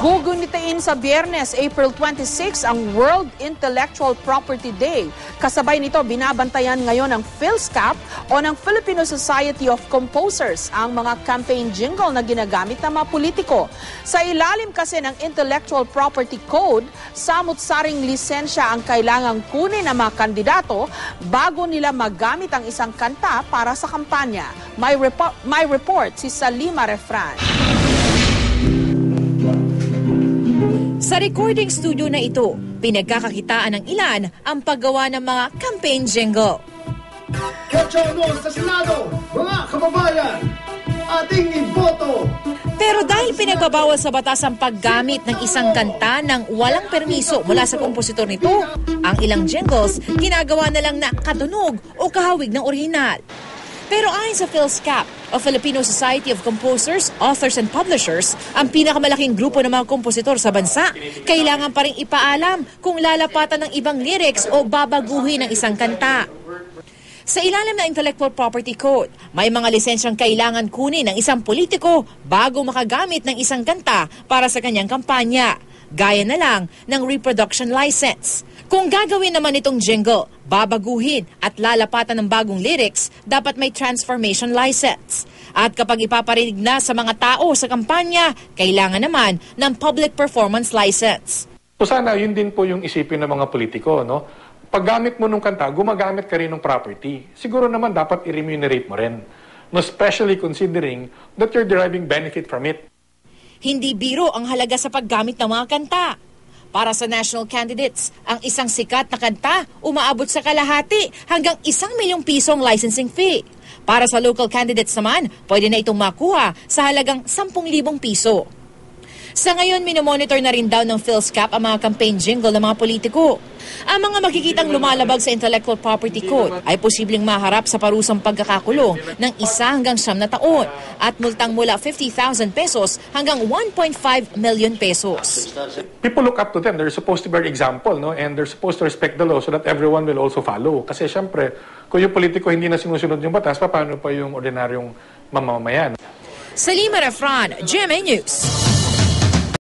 Gugunitain sa biyernes, April 26, ang World Intellectual Property Day. Kasabay nito, binabantayan ngayon ng PhilSCAP o ng Filipino Society of Composers ang mga campaign jingle na ginagamit ng mga politiko. Sa ilalim kasi ng Intellectual Property Code, samut-saring lisensya ang kailangang kunin ng mga kandidato bago nila magamit ang isang kanta para sa kampanya. May, repo- may report si Salima Refran. Sa recording studio na ito, pinagkakakitaan ng ilan ang paggawa ng mga campaign jingle. Kachano sa Senado, mga kababayan, ating iboto. Pero dahil pinagbabawal sa batas ang paggamit ng isang kanta ng walang permiso mula sa kompositor nito, ang ilang jingles ginagawa na lang na katunog o kahawig ng orihinal. Pero ayon sa PhilSCAP, o Filipino Society of Composers, Authors and Publishers, ang pinakamalaking grupo ng mga kompositor sa bansa, kailangan pa rin ipaalam kung lalapatan ng ibang lyrics o babaguhin ng isang kanta. Sa ilalim ng Intellectual Property Code, may mga lisensyang kailangan kunin ng isang politiko bago makagamit ng isang kanta para sa kanyang kampanya. Gaya na lang ng reproduction license. Kung gagawin naman itong jingle, babaguhin at lalapatan ng bagong lyrics, dapat may transformation license. At kapag ipaparinig na sa mga tao sa kampanya, kailangan naman ng public performance license. So sana yun din po yung isipin ng mga politiko, no? Paggamit mo nung kanta, gumagamit ka rin ng property. Siguro naman dapat i-remunerate mo rin. No, especially considering that you're deriving benefit from it. Hindi biro ang halaga sa paggamit ng mga kanta. Para sa national candidates, ang isang sikat na kanta umaabot sa kalahati hanggang isang milyong pisong licensing fee. Para sa local candidates naman, pwede na itong makuha sa halagang 10,000 piso. Sa ngayon, minomonitor na rin daw ng PhilSCAP ang mga campaign jingle ng mga politiko. Ang mga makikitang lumalabag sa Intellectual Property Code ay posibleng maharap sa parusang pagkakakulong ng isa hanggang siyam na taon at multang mula 50,000 pesos hanggang 1.5 million pesos. People look up to them. They're supposed to be an example, no? And they're supposed to respect the law so that everyone will also follow. Kasi syempre, kung yung politiko hindi na sinusunod yung batas, paano pa yung ordinaryong mamamayan? Salima Refran, GMA News.